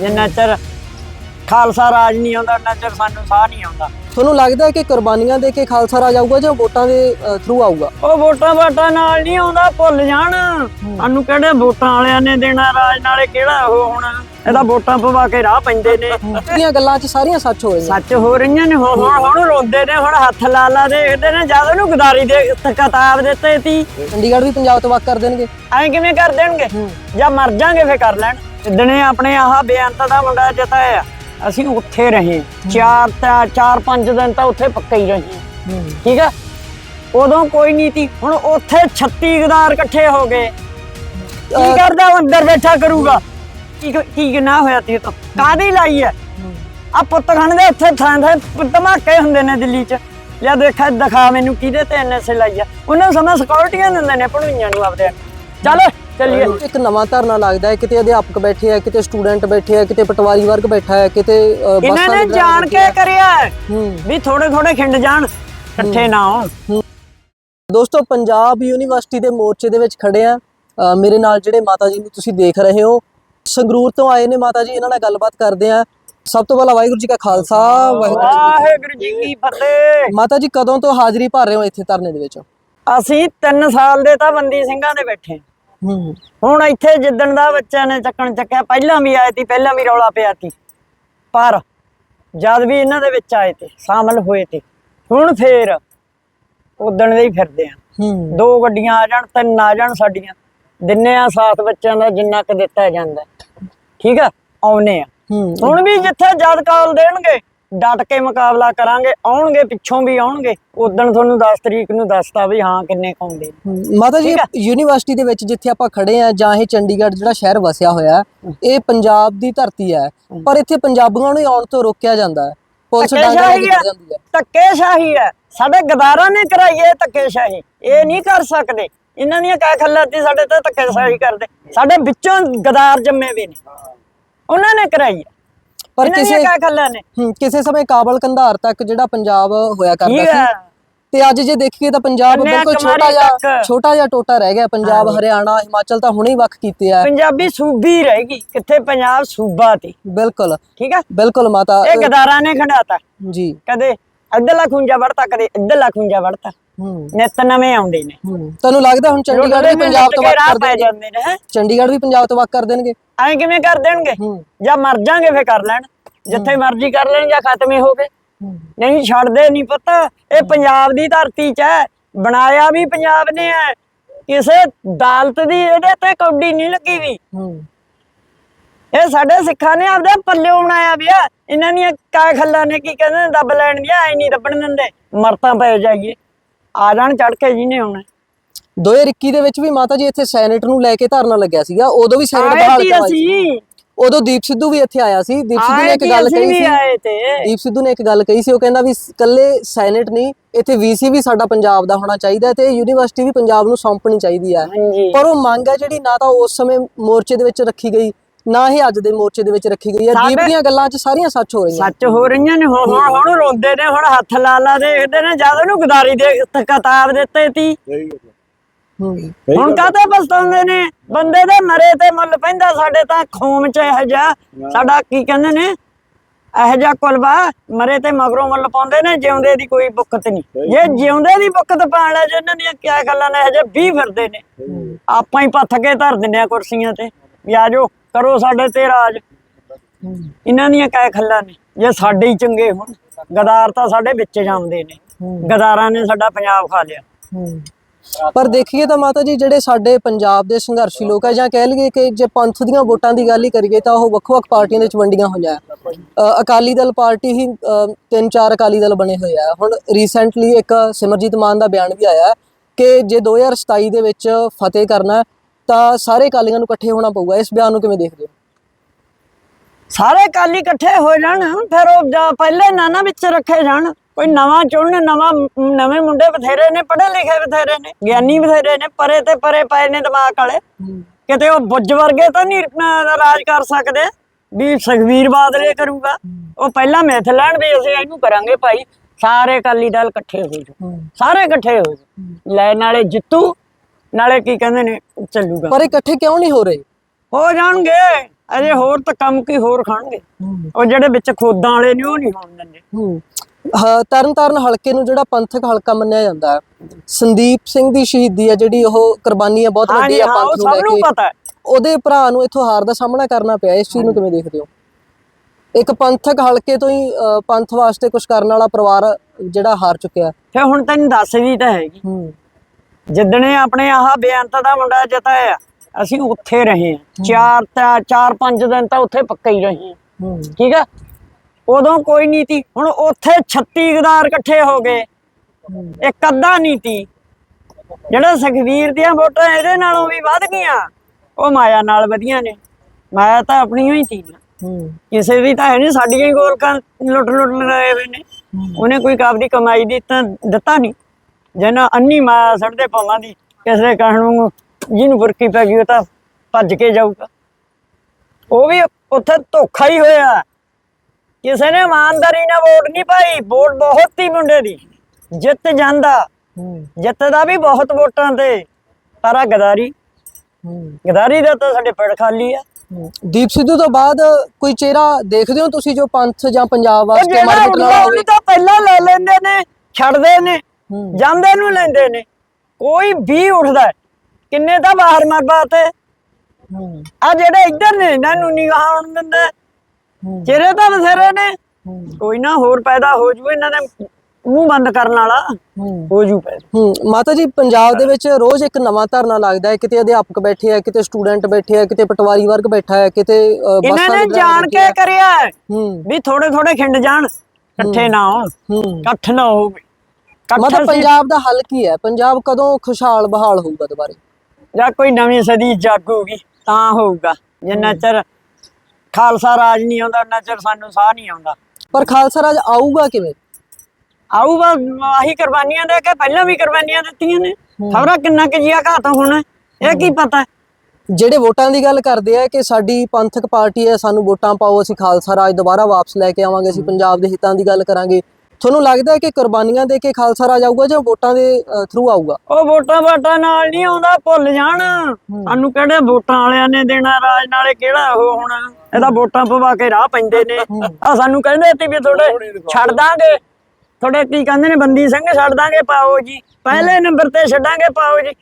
ਜਿੰਨਾ ਚਿਰ ਖਾਲਸਾ ਰਾਜ ਨਹੀਂ ਆਉਂਦਾ ਉਹਨਾਂ ਚਿਰ ਸਾਨੂੰ ਸਾਹ ਨਹੀਂ ਆਉਂਦਾ। ਤੁਹਾਨੂੰ ਲੱਗਦਾ ਹੈ ਕਿ ਕੁਰਬਾਨੀਆਂ ਦੇ ਕੇ ਖਾਲਸਾ ਰਾਜ ਆਊਗਾ ਜਾਂ ਵੋਟਾਂ ਦੇ ਥਰੂ ਆਊਗਾ? ਉਹ ਵੋਟਾਂ ਵਾਟਾਂ ਨਾਲ ਨਹੀਂ ਆਉਂਦਾ ਭੁੱਲ ਜਾਣ। ਸਾਨੂੰ ਕਿਹੜੇ ਵੋਟਾਂ ਵਾਲਿਆਂ ਨੇ ਦੇਣਾ ਰਾਜ ਨਾਲੇ ਕਿਹੜਾ ਉਹ ਹੋਣਾ? ਇਹਦਾ ਵੋਟਾਂ ਪਵਾ ਕੇ ਰਾਹ ਪੈਂਦੇ ਨੇ। ਇਹਦੀਆਂ ਗੱਲਾਂ 'ਚ ਸਾਰੀਆਂ ਸੱਚ ਹੋ ਰਹੀਆਂ। ਸੱਚ ਹੋ ਰਹੀਆਂ ਨੇ ਹੁਣ ਹੁਣ ਰੋਂਦੇ ਨੇ ਹੁਣ ਹੱਥ ਲਾ ਲਾ ਦੇਖਦੇ ਨੇ ਜਦ ਉਹਨੂੰ ਗਦਾਰੀ ਦੇ ਤ- ਕਿਤਾਬ ਦਿੱਤੇ ਤੀ। ਚੰਡੀਗੜ੍ਹ ਵੀ ਪੰਜਾਬ ਤੋਂ ਵੱਖ ਕਰ ਦੇਣਗੇ। ਐਂ ਕਿਵੇਂ ਕਰ ਦੇਣਗੇ? ਜਾਂ ਮਰ ਜਾਾਂਗੇ ਫੇਰ ਕਰ ਲੈਣ। ਦਿਨੇ ਆਪਣੇ ਆਹ ਬੇਅੰਤ ਦਾ ਮੁੰਡਾ ਜਿਤਾਇਆ ਅਸੀਂ ਉੱਥੇ ਰਹੇ। ਚਾਰ ਤਾਂ ਚਾਰ ਪੰਜ ਦਿਨ ਤਾਂ ਉੱਥੇ ਪੱਕੇ ਹੀ ਰਹੇ। ਠੀਕ ਆ? ਉਦੋਂ ਕੋਈ ਨਹੀਂ ਤੀ ਹੁਣ ਉੱਥੇ 36 ਗਦਾਰ ਇਕੱਠੇ ਹੋ ਗਏ। ਕੀ ਕਰਦਾ ਉਹ ਅੰਦਰ ਬੈਠਾ ਕਰੂਗਾ? ਕੀ ਕੀ ਗੁਨਾਹ ਹੋਇਆ ਤੀ ਤਾਂ? ਕਾਦੀ ਲਾਈ ਹੈ ਆ ਪੁੱਤ ਖਣ ਦੇ ਉੱਥੇ ਥਾਂ ਥਾਂ ਧਮਾਕੇ ਹੁੰਦੇ ਨੇ ਦਿੱਲੀ 'ਚ। ਲਿਆ ਦੇਖਾ ਦਿਖਾ ਮੈਨੂੰ ਕਿਹਦੇ ਤੇ ਐਨਐਸਏ ਲਾਈ ਆ। ਉਹਨਾਂ ਨੂੰ ਸਮਾਂ ਸਿਕਿਉਰਟੀਆਂ ਦਿੰਦੇ ਨੇ ਭਣੂਈਆਂ ਨੂੰ ਆਪਦੇ। ਚੱਲ। ਚੱਲੀਏ। ਇੱਕ ਨਵਾਂ ਧਰਨਾ ਲੱਗਦਾ ਹੈ ਕਿਤੇ ਅਧਿਆਪਕ ਬੈਠੇ ਆ ਕਿਤੇ ਸਟੂਡੈਂਟ ਬੈਠੇ ਆ ਕਿਤੇ ਪਟਵਾਰੀ ਵਰਗ ਬੈਠਾ ਹੈ ਕਿਤੇ ਇਹਨਾਂ ਬੱਸਾਂ ਨੇ ਜਾਣ ਕੇ ਕਰਿਆ ਵੀ ਥੋੜੇ ਥੋੜੇ ਖਿੰਡ ਜਾਣ ਇਕੱਠੇ ਨਾ ਹੋਣ। ਦੋਸਤੋ ਪੰਜਾਬ ਯੂਨੀਵਰਸਿਟੀ ਦੇ ਮੋਰਚੇ ਦੇ ਵਿੱਚ ਖੜੇ ਆ। ਮੇਰੇ ਨਾਲ ਜਿਹੜੇ ਮਾਤਾ ਜੀ ਨੂੰ ਤੁਸੀਂ ਦੇਖ ਰਹੇ ਹੋ ਸੰਗਰੂਰ ਤੋਂ ਆਏ ਨੇ ਮਾਤਾ ਜੀ ਇਹਨਾਂ ਨਾਲ ਗੱਲਬਾਤ ਕਰਦੇ ਆ। ਸਭ ਤੋਂ ਪਹਿਲਾਂ ਵਾਹਿਗੁਰੂ ਜੀ ਕਾ ਖਾਲਸਾ ਵਾਹਿਗੁਰੂ ਜੀ ਕੀ ਫਤਿਹ। ਮਾਤਾ ਜੀ ਕਦੋਂ ਤੋਂ ਹਾਜ਼ਰੀ ਭਰ ਰਹੇ ਹੋ ਇੱਥੇ ਧਰਨੇ ਦੇ ਵਿੱਚ? ਅਸੀਂ 3 ਸਾਲ ਦੇ ਤਾਂ ਬੰਦੀ ਸਿੰਘਾਂ ਦੇ ਬੈਠੇ ਹੁਣ ਇੱਥੇ ਜਿੱਦਣ ਦਾ ਬੱਚਿਆਂ ਨੇ ਚੱਕਣ ਚੱਕਿਆ ਪਹਿਲਾਂ ਵੀ ਆਏ ਤੀ ਪਹਿਲਾਂ ਵੀ ਰੌਲਾ ਪਿਆ ਤੀ ਪਰ ਜਦ ਵੀ ਇਹਨਾਂ ਦੇ ਵਿੱਚ ਆਏ ਤੇ ਸ਼ਾਮਲ ਹੋਏ ਤੇ ਹੁਣ ਫੇਰ ਉਦਣ ਦੇ ਹੀ ਫਿਰਦੇ ਆ। ਦੋ ਗੱਡੀਆਂ ਆ ਜਾਣ ਤਿੰਨ ਆ ਜਾਣ ਸਾਡੀਆਂ। ਦਿੰਨੇ ਆ ਸਾਥ ਬੱਚਿਆਂ ਦਾ ਜਿੰਨਾ ਕੁ ਦਿੱਤਾ ਜਾਂਦਾ। ਠੀਕ ਆ ਆਉਨੇ ਆ। ਹੁਣ ਵੀ ਜਿੱਥੇ ਜਦ ਕਾਲ ਦੇਣਗੇ ਡਟ ਕੇ ਮੁਕਾਬਲਾ ਕਰਾਂਗੇ ਆਉਣਗੇ ਪਿੱਛੋਂ ਵੀ ਆਉਣਗੇ। ਉਦੋਂ ਤੁਹਾਨੂੰ 10 ਤਰੀਕ ਨੂੰ ਦੱਸਤਾ ਵੀ ਹਾਂ ਕਿੰਨੇ ਕੁ ਆਉਂਦੇ ਨੇ। ਹਮ, ਮਾਤਾ ਜੀ ਯੂਨੀਵਰਸਿਟੀ ਦੇ ਵਿੱਚ ਜਿੱਥੇ ਆਪਾਂ ਖੜੇ ਆ ਜਾਂ ਇਹ ਚੰਡੀਗੜ੍ਹ ਜਿਹੜਾ ਸ਼ਹਿਰ ਵਸਿਆ ਹੋਇਆ ਇਹ ਪੰਜਾਬ ਦੀ ਧਰਤੀ ਹੈ। ਪਰ ਇੱਥੇ ਪੰਜਾਬੀਆਂ ਨੂੰ ਆਉਣ ਤੋਂ ਰੋਕਿਆ ਜਾਂਦਾ ਹੈ। ਪੁਲਿਸ ਡਾਂਗਾ ਧੱਕੇਸ਼ਾਹੀ ਕੇ ਹੈ। ਚੜ ਜਾਂਦੀ ਹੈ। ਸਾਡੇ ਗਦਾਰਾਂ ਨੇ ਕਰਾਈ ਇਹ ਧੱਕੇਸ਼ਾਹੀ। ਇਹ ਨਹੀਂ ਕਰ ਸਕਦੇ। ਇਹਨਾਂ ਦੀਆਂ ਕਾ ਖੱਲਾਂ ਤੇ ਸਾਡੇ ਤੇ ਧੱਕੇਸ਼ਾਹੀ ਕਰਦੇ। ਸਾਡੇ ਵਿੱਚੋਂ ਗਦਾਰ ਜੰਮੇ ਵੀ ਨੇ। ਉਹਨਾਂ ਨੇ ਕਰਾਈ ਪਰ ਕਿਸੇ ਕਾ ਖੱਲਾਂ ਨੇ? ਕਿਸੇ ਸਮੇਂ ਕਾਬਲ ਕੰਧਾਰ ਤੱਕ ਜਿਹੜਾ ਪੰਜਾਬ ਹੋਇਆ ਕਰਦਾ ਹੈ ਸੀ ਤੇ ਅੱਜ ਜੇ ਦੇਖੀਏ ਤਾਂ ਪੰਜਾਬ ਕੰਨਿਆ ਬਿਲਕੁਲ ਛੋਟਾ ਕੁਮਾਰੀ ਜਿਹਾ ਤੱਕ। ਛੋਟਾ ਜਿਹਾ ਟੋਟਾ ਰਹਿ ਗਿਆ। ਪੰਜਾਬ ਹਰਿਆਣਾ ਹਿਮਾਚਲ ਤਾਂ ਹੁਣੇ ਹੀ ਵੱਖ ਕੀਤੇ ਆ। ਪੰਜਾਬੀ ਸੂਬੀ ਰਹੇਗੀ ਕਿੱਥੇ ਪੰਜਾਬ ਸੂਬਾ ਤੀ? ਬਿਲਕੁਲ। ਠੀਕ ਹੈ ਬਿਲਕੁਲ ਮਾਤਾ। ਇਹ ਗਦਾਰਾਂ ਨੇ ਖੰਡਾਤਾ। ਜੀ। ਕਦੇ ਅੱਧਲਾ ਖੁੰਜਾ ਵੜਤਾ ਕਦੇ ਅੱਧਲਾ ਖੁੰਜਾ ਵੜਤਾ ਨਿਤ ਨਵੇਂ ਆਉਂਦੇ ਨੇ। ਤੁਹਾਨੂੰ ਲੱਗਦਾ ਹੁਣ ਚੰਡੀਗੜ੍ਹ ਵੀ ਪੰਜਾਬ ਤੋਂ ਵੱਖ ਕਰ ਦੇਣਗੇ। ਚੰਡੀਗੜ੍ਹ ਵੀ ਪੰਜਾਬ ਤੋਂ ਵੱਖ ਕਰ ਦੇਣਗੇ? ਐਂ ਕਿਵੇਂ ਕਰ ਦੇਣਗੇ? ਜਾਂ ਮਰ ਜਾਾਂਗੇ ਫੇਰ ਕਰ ਲੈਣ। ਜਿੱਥੇ ਮਰਜ਼ੀ ਕਰ ਲੈਣ ਜਾਂ ਖਤਮ ਹੀ ਹੋਵੇ ਨਹੀਂ ਛੱਡਦੇ ਨਹੀਂ ਪੁੱਤ। ਇਹ ਪੰਜਾਬ ਦੀ ਧਰਤੀ 'ਚ ਹੈ। ਬਣਾਇਆ ਵੀ ਪੰਜਾਬ ਨੇ ਹੈ। ਕਿਸੇ ਦਾਲਤ ਦੀ ਇਹਦੇ ਤੇ ਕੌਡੀ ਨਹੀਂ ਲੱਗੀ ਵੀ। ਇਹ ਸਾਡੇ ਸਿੱਖਾਂ ਨੇ ਆਪਦੇ ਪੱਲਿਓ ਬਣਾਇਆ ਵੀ ਆ ਇਹਨਾਂ ਦੀਆਂ ਕਾ ਖੱਲਾਂ ਨੇ ਕੀ ਕਹਿੰਦੇ ਨੇ, ਦੱਬ ਲੈਣ ਦੀਆਂ ਐ ਨਹੀਂ ਦੱਬਣ ਦਿੰਦੇ। ਮਰਤਾਂ ਪੈ ਜਾਈਏ। ਆ ਜਾਣ ਚੜ ਕੇ ਜਿਹਨੇ ਆਉਣਾ। 2021 ਦੇ ਵਿੱਚ ਵੀ ਮਾਤਾ ਜੀ ਇੱਥੇ ਸੈਨੇਟ ਨੂੰ ਲੈ ਕੇ ਧਰਨਾ ਲੱਗਿਆ ਸੀਗਾ ਉਦੋਂ ਵੀ ਸੈਨੇਟ ਬਹਾਲ ਕਰਵਾਈ ਸੀ ਉਦੋਂ ਦੀਪ ਸਿੱਧੂ ਵੀ ਇੱਥੇ ਆਇਆ ਸੀ। ਦੀਪ ਸਿੱਧੂ ਨੇ ਇੱਕ ਗੱਲ ਕਹੀ ਸੀ। ਦੀਪ ਸਿੱਧੂ ਨੇ ਇੱਕ ਗੱਲ ਕਹੀ ਸੀ ਉਹ ਕਹਿੰਦਾ ਵੀ ਇਕੱਲੇ ਸੈਨੇਟ ਨਹੀਂ ਇੱਥੇ ਵੀਸੀ ਵੀ ਸਾਡਾ ਪੰਜਾਬ ਦਾ ਹੋਣਾ ਚਾਹੀਦਾ ਤੇ ਯੂਨੀਵਰਸਿਟੀ ਵੀ ਪੰਜਾਬ ਨੂੰ ਸੌਂਪਣੀ ਚਾਹੀਦੀ ਹੈ ਹਾਂਜੀ। ਪਰ ਉਹ ਮੰਗ ਹੈ ਜਿਹੜੀ ਨਾ ਤਾਂ ਉਸ ਸਮੇਂ ਮੋਰਚੇ ਦੇ ਵਿੱਚ ਰੱਖੀ ਗਈ। ਨਾ ਹੀ ਅੱਜ ਦੇ ਮੋਰਚੇ ਦੇ ਵਿੱਚ ਰੱਖੀ ਗਈ ਹੈ। ਦੀਪ ਦੀਆਂ ਗੱਲਾਂ 'ਚ ਸਾਰੀਆਂ ਸੱਚ ਹੋ ਰਹੀਆਂ। ਸੱਚ ਹੋ ਰਹੀਆਂ ਨੇ ਹੁਣ ਹੁਣ ਰੋਂਦੇ ਨੇ ਹੁਣ ਹੱਥ ਲਾ ਲਾ ਦੇਖਦੇ ਨੇ ਜਦ ਉਹਨੂੰ ਗਦਾਰੀ ਦੇ ਕਿਤਾਬ ਦਿੱਤੇ ਤੀ। ਹੁਣ ਕਾਹਤੇ ਪਛਤਾਉਂਦੇ ਨੇ? ਬੰਦੇ ਦੇ ਮਰੇ ਤੇ ਮੁੱਲ ਪੈਂਦਾ ਸਾਡੇ ਤਾਂ ਖੂਨ ਚ ਇਹ ਜਾ ਸਾਡਾ ਕੀ ਕਹਿੰਦੇ ਨੇ? ਇਹ ਜਾ ਕੁਲਬਾ ਮਰੇ ਤੇ ਮਗਰੋਂ ਮੁੱਲ ਪਾਉਂਦੇ ਨੇ ਜਿਉਂਦੇ ਦੀ ਕੋਈ ਬੁੱਕਤ ਨਹੀਂ। ਜੇ ਜਿਉਂਦੇ ਦੀ ਬੁੱਕਤ ਪਾਣ ਲੈ ਜੇ ਇਹਨਾਂ ਦੀਆਂ ਕਿਆ ਗੱਲਾਂ ਨੇ ਇਹ ਜੇ 20 ਫਿਰਦੇ ਨੇ। ਆਪਾਂ ਹੀ ਪੱਥ ਕੇ ਧਰ ਦਿੰਦੇ ਆ ਕੁਰਸੀਆਂ ਤੇ। ਵੀ ਆ ਜਾਓ ਕਰੋ ਸਾਡੇ ਤੇ ਰਾਜ। ਇਹਨਾਂ ਦੀਆਂ ਕਾਇ ਖੱਲਾਂ ਨੇ ਜੇ ਸਾਡੇ ਹੀ ਚੰਗੇ ਹੋਣ ਗਦਾਰ ਤਾਂ ਸਾਡੇ ਵਿੱਚ ਜਾਂਦੇ ਨੇ। ਗਦਾਰਾਂ ਨੇ ਸਾਡਾ ਪੰਜਾਬ ਖਾ ਲਿਆ। ਪਰ ਦੇਖੀਏ ਤਾਂ ਮਾਤਾ ਜੀ ਜਿਹੜੇ ਸਾਡੇ ਪੰਜਾਬ ਦੇ ਸੰਘਰਸ਼ੀ ਲੋਕ ਆ ਜਾਂ ਕਹਿ ਲਈਏ ਕਿ ਜੇ ਪੰਥ ਦੀਆਂ ਵੋਟਾਂ ਦੀ ਗੱਲ ਹੀ ਕਰੀਏ ਤਾਂ ਉਹ ਵੱਖ-ਵੱਖ ਪਾਰਟੀਆਂ ਦੇ ਵਿੱਚ ਵੰਡੀਆਂ ਹੋਈਆਂ ਅਕਾਲੀ ਦਲ ਪਾਰਟੀ ਹੀ ਤਿੰਨ ਚਾਰ ਅਕਾਲੀ ਦਲ ਬਣੇ ਹੋਏ ਆ। ਹੁਣ ਰੀਸੈਂਟਲੀ ਇੱਕ ਸਿਮਰਜੀਤ ਮਾਨ ਦਾ ਬਿਆਨ ਵੀ ਆਇਆ ਕਿ ਜੇ 2027 ਦੇ ਵਿੱਚ ਫਤਿਹ ਕਰਨਾ ਤਾਂ ਸਾਰੇ ਅਕਾਲੀਆਂ ਨੂੰ ਇਕੱਠੇ ਹੋਣਾ ਪਊਗਾ ਇਸ ਬਿਆਨ ਨੂੰ ਕਿਵੇਂ ਦੇਖਦੇ ਹੋ? ਸਾਰੇ ਕਾਲੀ ਇਕੱਠੇ ਹੋ ਜਾਣ ਫਿਰ ਉਹ ਜਾਂ ਪਹਿਲੇ ਨਾ ਨਾ ਵਿੱਚ ਰੱਖੇ ਜਾਣ। ਕੋਈ ਨਵਾਂ ਚੁਣਨ ਨਵਾਂ ਨਵੇਂ ਮੁੰਡੇ ਬਥੇਰੇ ਨੇ ਪੜ੍ਹੇ ਲਿਖੇ ਬਥੇਰੇ ਨੇ ਗਿਆਨੀ ਬਥੇਰੇ ਨੇ ਪਰੇ ਤੇ ਪਰੇ ਪਏ ਨੇ ਦਿਮਾਗ ਵਾਲੇ। ਕਿਤੇ ਉਹ ਬੁੱਝ ਵਰਗੇ ਤਾਂ ਨਹੀਂ ਰਾਜ ਕਰ ਸਕਦੇ ਵੀ ਸੁਖਵੀਰ ਬਾਦਲੇ ਕਰੂਗਾ। ਉਹ ਪਹਿਲਾਂ ਮਿੱਥ ਲੈਣ ਵੀ ਅਸੀਂ ਇਹਨੂੰ ਕਰਾਂਗੇ ਭਾਈ। ਸਾਰੇ ਅਕਾਲੀ ਦਲ ਇਕੱਠੇ ਹੋ ਜਾਓ। ਸਾਰੇ ਇਕੱਠੇ ਹੋ ਜਾਓ। ਲੈ ਨਾਲੇ ਜਿੱਤੂ ਨਾਲੇ ਕੀ ਕਹਿੰਦੇ ਨੇ ਚੱਲੂਗਾ। ਪਰ ਇਕੱਠੇ ਕਿਉਂ ਨਹੀਂ ਹੋ ਰਹੇ? ਹੋ ਜਾਣਗੇ ਅਜੇ ਹੋਰ ਤਾਂ ਕੰਮ ਕੀ ਹੋਰ ਖਾਣਗੇ। ਉਹ ਜਿਹੜੇ ਵਿੱਚ ਖੋਦਾਂ ਵਾਲੇ ਨੇ ਉਹ ਨਹੀਂ ਹੋਣ ਦਿੰਦੇ। ਹੂੰ। ਹਾਂ ਤਰਨ ਤਾਰਨ ਹਲਕੇ ਨੂੰ ਜਿਹੜਾ ਪੰਥਕ ਹਲਕਾ ਮੰਨਿਆ ਜਾਂਦਾ ਹੈ ਸੰਦੀਪ ਸਿੰਘ ਦੀ ਸ਼ਹੀਦੀ ਹੈ ਜਿਹੜੀ ਉਹ ਕੁਰਬਾਨੀ ਹੈ ਬਹੁਤ ਵੱਡੀ ਹੈ ਹਾਂ ਪੰਥ ਨੂੰ ਲੈ ਕੇ। ਪਤਾ ਹੈ। ਉਹਦੇ ਭਰਾ ਨੂੰ ਇੱਥੋਂ ਹਾਰ ਦਾ ਸਾਹਮਣਾ ਕਰਨਾ ਪਿਆ ਇਸ ਚੀਜ਼ ਨੂੰ ਕਿਵੇਂ ਦੇਖਦੇ ਹੋ? ਇੱਕ ਪੰਥਕ ਹਲਕੇ ਤੋਂ ਹੀ ਪੰਥ ਵਾਸਤੇ ਕੁਝ ਕਰਨ ਵਾਲਾ ਪਰਿਵਾਰ ਜਿਹੜਾ ਹਾਰ ਚੁੱਕਿਆ ਫੇ ਹੁਣ ਤੈਨੂੰ ਦੱਸਦੀ ਤਾਂ ਹੈਗੀ। ਹੂੰ। ਜਿੱਦਣੇ ਆਪਣੇ ਆਹ ਬੇਅੰਤ ਦਾ ਮੁੰਡਾ ਜਿਤਾਇਆ ਅਸੀਂ ਉੱਥੇ ਰਹੇ ਹਾਂ। ਚਾਰ ਤਾਂ ਚਾਰ ਪੰਜ ਦਿਨ ਤਾਂ ਉੱਥੇ ਪੱਕੇ ਹੀ ਰਹੇ ਹਾਂ। ਠੀਕ ਆ? ਉਦੋਂ ਕੋਈ ਨਹੀਂ ਤੀ ਹੁਣ ਉੱਥੇ 36 ਗਦਾਰ ਇਕੱਠੇ ਹੋ ਗਏ। ਇੱਕ ਅੱਧਾ ਨਹੀਂ ਤੀ ਜਿਹੜਾ ਸੁਖਵੀਰ ਦੀਆਂ ਵੋਟਾਂ ਇਹਦੇ ਨਾਲੋਂ ਵੀ ਵੱਧ ਗਈਆਂ ਉਹ ਮਾਇਆ ਨਾਲ ਵਧੀਆਂ ਨੇ। ਮਾਇਆ ਤਾਂ ਆਪਣੀਆਂ ਹੀ ਤੀ ਹੂੰ। ਕਿਸੇ ਦੀ ਤਾਂ ਹੈ ਨਹੀਂ ਸਾਡੀਆਂ ਹੀ ਗੋਲਕਾਂ ਲੁੱਟ ਲੁੱਟ ਲਗਾਏ ਹੋਏ ਨੇ। ਉਹਨੇ ਕੋਈ ਕਾਬਦੀ ਕਮਾਈ ਦੀ ਤਾਂ ਦਿੱਤਾ ਨਹੀਂ ਜਿਹਨਾਂ ਅੰਨੀ ਮਾਇਆ ਸੜਦੇ ਪਾਵਾਂ ਦੀ ਕਿਸੇ ਕਹਿਣ ਨੂੰ ਜਿਹਨੂੰ ਬੁਰਕੀ ਪੈ ਗਈ ਉਹ ਤਾਂ ਭੱਜ ਕੇ ਜਾਊਗਾ। ਉਹ ਵੀ ਉੱਥੇ ਧੋਖਾ ਹੀ ਹੋਇਆ। ਕਿਸੇ ਨੇ ਇਮਾਨਦਾਰੀ ਨਾਲ ਵੋਟ ਨਹੀਂ ਪਾਈ ਵੋਟ ਬਹੁਤ ਹੀ ਮੁੰਡੇ ਦੀ। ਜਿੱਤ ਜਾਂਦਾ। ਜਿੱਤਦਾ ਵੀ ਬਹੁਤ ਵੋਟਾਂ ਤੇ। ਪਰ ਆ ਗਦਾਰੀ ਗਦਾਰੀ ਦਾ ਤਾਂ ਸਾਡੇ ਪਿੰਡ ਖਾਲੀ ਆ। ਦੀਪ ਸਿੱਧੂ ਤੋਂ ਬਾਅਦ ਕੋਈ ਚਿਹਰਾ ਦੇਖਦੇ ਹੋ ਤੁਸੀਂ ਜੋ ਪੰਥ ਜਾਂ ਪੰਜਾਬ ਵਾਸਤੇ ਨਾਲ ਹੋਵੇ ਉਹਨੂੰ ਤਾਂ ਪਹਿਲਾਂ ਲੈ ਲੈਂਦੇ ਨੇ ਛੱਡਦੇ ਨੇ। ਜਾਂਦੇ ਨੂੰ ਲੈਂਦੇ ਨੇ। ਕੋਈ ਵੀ ਉੱਠਦਾ। ਕਿੰਨੇ ਤਾਂ ਬਾਹਰ ਮਰਬਾਤੇ ਹੂੰ। ਆ ਜਿਹੜੇ ਇੱਧਰ ਨੇ ਇਹਨਾਂ ਨੂੰ ਨਹੀਂ ਆਉਣ ਦਿੰਦੇ। ਚਿਹਰੇ ਤਾਂ ਬਥੇਰੇ ਨੇ। ਕੋਈ ਨਾ ਹੋਰ ਪੈਦਾ ਹੋ ਜੂ ਇਹਨਾਂ ਦੇ ਮੂੰਹ ਬੰਦ ਕਰਨ ਵਾਲਾ। ਹੂੰ। ਜੂ ਹੂੰ ਮਾਤਾ ਜੀ ਪੰਜਾਬ ਦੇ ਵਿੱਚ ਰੋਜ਼ ਇੱਕ ਨਵਾਂ ਧਰਨਾ ਲੱਗਦਾ ਹੈ। ਕਿਤੇ ਅਧਿਆਪਕ ਬੈਠੇ ਆ ਕਿਤੇ ਸਟੂਡੈਂਟ ਬੈਠੇ ਆ ਕਿਤੇ ਪਟਵਾਰੀ ਵਰਗ ਬੈਠਾ ਹੈ ਕਿਤੇ ਇਹਨਾਂ ਨੇ ਜਾਣ ਕੇ। ਕਰਿਆ ਵੀ ਥੋੜੇ ਥੋੜੇ ਖਿੰਡ ਜਾਣ ਇਕੱਠੇ ਨਾ ਹੋਣ। ਹੂੰ। ਇਕੱਠ ਨਾ ਹੋਵੇ। ਮਤਲਬ ਪੰਜਾਬ ਦਾ ਹੱਲ ਕੀ ਹੈ? ਪੰਜਾਬ ਕਦੋਂ ਖੁਸ਼ਹਾਲ ਬਹਾਲ ਹੋਊਗਾ ਦੁਬਾਰੇ? ਜਾਂ ਕੋਈ ਨਵੀਂ ਸਦੀ ਜਾਗੂਗੀ ਤਾਂ ਹੋਊਗਾ। ਜਿੰਨਾ ਚਿਰ ਖਾਲਸਾ ਰਾਜ ਨਹੀਂ ਆਉਂਦਾ ਉਹਨਾਂ ਚਿਰ ਸਾਨੂੰ ਸਾਹ ਨਹੀਂ ਆਉਂਦਾ। ਪਰ ਖਾਲਸਾ ਰਾਜ ਆਊਗਾ ਕਿਵੇਂ? ਆਊਗਾ ਆਹੀ ਕੁਰਬਾਨੀਆਂ ਦੇ ਕੇ ਪਹਿਲਾਂ ਵੀ ਕੁਰਬਾਨੀਆਂ ਦਿੱਤੀਆਂ ਨੇ। ਖਬਰਾਂ ਕਿੰਨਾ ਕੁ ਜੀਆ ਘਾਤ ਹੋਣਾ ਇਹ ਕੀ ਪਤਾ? ਜਿਹੜੇ ਵੋਟਾਂ ਦੀ ਗੱਲ ਕਰਦੇ ਆ ਕਿ ਸਾਡੀ ਪੰਥਕ ਪਾਰਟੀ ਹੈ ਸਾਨੂੰ ਵੋਟਾਂ ਪਾਓ ਅਸੀਂ ਖਾਲਸਾ ਰਾਜ ਦੁਬਾਰਾ ਵਾਪਸ ਲੈ ਕੇ ਆਵਾਂਗੇ ਅਸੀਂ ਪੰਜਾਬ ਦੇ ਹਿੱਤਾਂ ਦੀ ਗੱਲ ਕਰਾਂਗੇ। ਤੁਹਾਨੂੰ ਲੱਗਦਾ ਹੈ ਕਿ ਕੁਰਬਾਨੀਆਂ ਦੇ ਕੇ ਖਾਲਸਾ ਰਾਜ ਆਊਗਾ ਜਾਂ ਵੋਟਾਂ ਦੇ ਥਰੂ ਆਊਗਾ? ਉਹ ਵੋਟਾਂ ਵਾਟਾਂ ਨਾਲ ਨਹੀਂ ਆਉਂਦਾ ਭੁੱਲ ਜਾਣ। ਸਾਨੂੰ ਕਿਹੜੇ ਵੋਟਾਂ ਵਾਲਿਆਂ ਨੇ ਦੇਣਾ ਰਾਜ ਨਾਲੇ ਕਿਹੜਾ ਉਹ ਹੋਣਾ? ਇਹਦਾ ਵੋਟਾਂ ਪਵਾ ਕੇ ਰਾਹ ਪੈਂਦੇ ਨੇ। ਆ ਸਾਨੂੰ ਕਹਿੰਦੇ ਤੇ ਵੀ ਥੋੜੇ ਛੱਡ ਦਾਂਗੇ। ਥੋੜੇ ਕੀ ਕਹਿੰਦੇ ਨੇ ਬੰਦੀ ਸਿੰਘ ਛੱਡ ਦਾਂਗੇ ਪਾਓ ਜੀ। ਪਹਿਲੇ ਨੰਬਰ ਤੇ ਛੱਡਾਂਗੇ ਪਾਓ ਜੀ।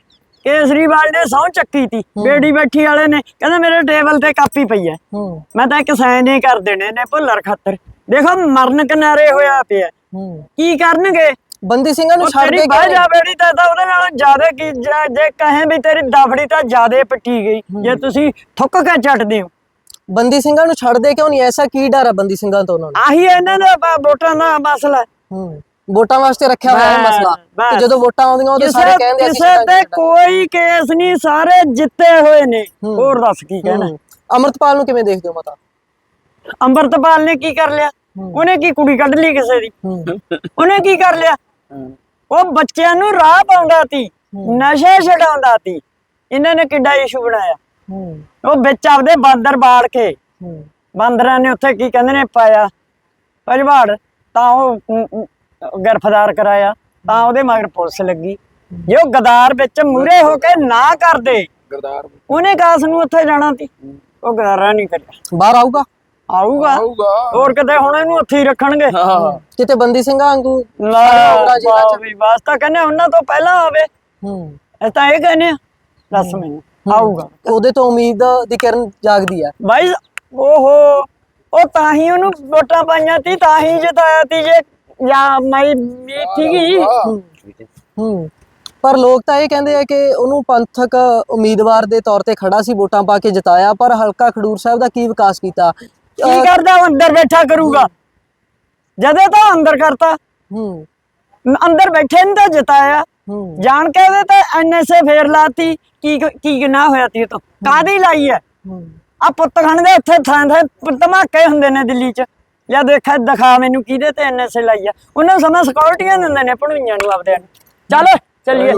ਕੇਸਰੀਵਾਲ ਨੇ ਸਹੁੰ ਚੱਕੀ ਤੀ ਬੇੜੀ ਬੈਠੀ ਵਾਲੇ ਨੇ। ਕਹਿੰਦੇ ਮੇਰੇ ਟੇਬਲ ਤੇ ਕਾਪੀ ਪਈ ਹੈ। ਹੂੰ। ਮੈਂ ਤਾਂ ਇੱਕ ਸਾਈਨ ਹੀ ਕਰ ਦੇਣੇ ਨੇ ਭੁੱਲਰ ਖਾਤਰ। ਦੇਖੋ ਮਰਨ ਕਿਨਾਰੇ ਹੋਇਆ ਪਿਆ। ਹੂੰ। ਕੀ ਕਰਨਗੇ? ਬੰਦੀ ਸਿੰਘਾਂ ਨੂੰ ਛੱਡ ਤੇਰੀ ਕੇ ਬਾਹ ਜਾ ਬੇੜੀ ਤਾਂ ਤਾਂ ਉਹਦੇ ਨਾਲ ਜ਼ਿਆਦਾ ਕੀ ਜੇ- ਜੇ ਕਹੇ ਵੀ ਤੇਰੀ ਦਫੜੀ ਤਾਂ ਜਿਆਦੇ ਪੱਟੀ ਗਈ। ਜੇ ਤੁਸੀਂ ਥੁੱਕ ਕੇ ਚੱਟਦੇ ਹੋ। ਬੰਦੀ ਸਿੰਘਾਂ ਨੂੰ ਛੱਡਦੇ ਕਿਉਂ ਨਹੀਂ? ਐਸਾ ਕੀ ਡਰ ਹੈ ਬੰਦੀ ਸਿੰਘਾਂ ਤੋਂ ਉਹਨਾਂ ਨੂੰ? ਆਹੀ ਇਹਨਾਂ ਦਾ ਬ- ਵੋਟਾਂ ਦਾ ਮਸਲਾ। ਹੈ। ਹੂੰ ਵੋਟਾਂ ਵਾਸਤੇ ਰੱਖਿਆ ਹੋਇਆ ਹੈ ਬਸ, ਮਸਲਾ। ਬਸ। ਜਦੋਂ ਵੋਟਾਂ ਆਉਂਦੀਆਂ ਉਦੋਂ ਸਾਰੇ ਕਿਸੇ ਕਹਿੰਦੇ ਅਸੀਂ ਕਿਸੇ ਤੇ ਛੱਡਾਂਗੇ। ਕੋਈ ਕੇਸ ਨਹੀਂ ਸਾਰੇ ਜਿੱਤੇ ਹੋਏ ਨੇ। ਹੋਰ ਦੱਸ ਕੀ ਕਹਿਣਾ। ਹੂੰ। ਅੰਮ੍ਰਿਤਪਾਲ ਨੂੰ ਕਿਵੇਂ ਦੇਖਦੇ ਹੋ ਮਾਤਾ? ਅੰਮ੍ਰਿਤਪਾਲ ਨੇ ਕੀ ਕਰ ਲਿਆ? ਉਹਨੇ ਕੀ ਕੁੜੀ ਕੱਢ ਲਈ ਕਿਸੇ ਦੀ? ਉਹਨੇ ਕੀ ਕਰ ਲਿਆ? ਉਹ ਬੱਚਿਆਂ ਨੂੰ ਰਾਹ ਪਾਉਂਦਾ ਤੀ ਨਸ਼ੇ ਛਡਾਉਂਦਾ ਤੀ ਇਹਨਾਂ ਨੇ ਕਿੱਡਾ ਇਸ਼ੂ ਬਣਾਇਆ? ਉਹ ਵਿੱਚ ਆਪਦੇ ਬਾਂਦਰ ਬਾੜ ਕੇ ਬਾਂਦਰਾਂ ਨੇ ਉੱਥੇ ਕੀ ਕਹਿੰਦੇ ਨੇ ਪਾਇਆ। ਭਜਵਾੜ ਤਾਂ ਉਹ ਗ੍ਰਿਫਤਾਰ ਕਰਾਇਆ ਤਾਂ ਉਹਦੇ ਮਗਰ ਪੁਲਿਸ ਲੱਗੀ। ਜੇ ਉਹ ਗਦਾਰ ਵਿੱਚ ਮੂਰੇ ਹੋ ਕੇ ਨਾ ਕਰਦੇ ਗਰਦਾਰ ਉਹਨੇ ਕਾਸ ਨੂੰ ਉੱਥੇ ਜਾਣਾ ਸੀ? ਉਹ ਗਦਾਰਾ ਨਹੀਂ ਕਰਿਆ ਬਾਹਰ ਆਊਗਾ? ਆਊਗਾ। ਆਊਗਾ। ਹੋਰ ਕਿਤੇ ਹੁਣ ਇਹਨੂੰ ਉੱਥੇ ਹੀ ਰੱਖਣਗੇ। ਹਾਂ। ਕਿਤੇ ਬੰਦੀ ਸਿੰਘਾਂ ਵਾਂਗੂ? ਚ। ਵੀ ਬਸ ਤਾਂ ਕਹਿੰਦੇ ਉਹਨਾਂ ਤੋਂ ਪਹਿਲਾਂ ਆਵੇ। ਹੂੰ। ਤਾਂ ਇਹ ਕਹਿੰਦੇ ਆ ਦੱਸ ਮੈਨੂੰ ਆਊਗਾ। ਉਹਦੇ ਤੋਂ ਉਮੀਦ ਦੀ ਕਿਰਨ ਜਾਗਦੀ ਹੈ ਬਾਈ ਓਹੋ ਉਹ ਤਾਂ ਹੀ ਉਹਨੂੰ ਵੋਟਾਂ ਪਾਈਆਂ ਤੀ ਤਾਂ ਹੀ ਜਿਤਾਇਆ ਤੀ ਜੇ। ਜਾਂ ਮੈਂ ਠੀਕੀ ਹੂੰ। ਪਰ ਲੋਕ ਤਾਂ ਇਹ ਕਹਿੰਦੇ ਆ ਕਿ ਉਹਨੂੰ ਪੰਥਕ ਉਮੀਦਵਾਰ ਦੇ ਤੌਰ ਤੇ ਖੜਾ ਸੀ ਵੋਟਾਂ ਪਾ ਕੇ ਜਿਤਾਇਆ ਪਰ ਹਲਕਾ ਖਡੂਰ ਸਾਹਿਬ ਦਾ ਕੀ ਵਿਕਾਸ ਕੀਤਾ? ਕੀ ਕਰਦਾ ਉਹ ਅੰਦਰ ਬੈਠਾ ਕਰੂਗਾ? ਜਦੇ ਤਾਂ ਅੰਦਰ ਕਰਤਾ। ਹੂੰ। ਅੰਦਰ ਬੈਠੇ ਨੂੰ ਤਾਂ ਜਿਤਾਇਆ ਹੂੰ। ਜਾਣ ਕੇ ਉਹਦੇ ਤੇ ਐਨਐਸਏ ਫੇਰ ਲਾਤੀ ਕੀ ਕੀ ਗੁਨਾਹ ਹੋਇਆ ਤੀ ਉਹ ਤੋਂ? ਕਾਦੀ ਲਾਈ ਹੈ। ਆ ਪੁੱਤ ਖਣ ਦੇ ਉੱਥੇ ਥਾਂ ਥਾਂ ਧਮਾਕੇ ਹੁੰਦੇ ਨੇ ਦਿੱਲੀ 'ਚ। ਜਾਂ ਦੇਖਾ ਦਿਖਾ ਮੈਨੂੰ ਕਿਹਦੇ ਤੇ ਐਨਐਸਏ ਲਾਈ ਆ। ਉਹਨਾਂ ਨੂੰ ਸਮਾਂ ਸਿਕਿਉਰਟੀਆਂ ਦਿੰਦੇ ਨੇ ਭਣੂਈਆਂ ਨੂੰ ਆਪਦੇ ਨੂੰ। ਚੱਲ ਚੱਲੀਏ।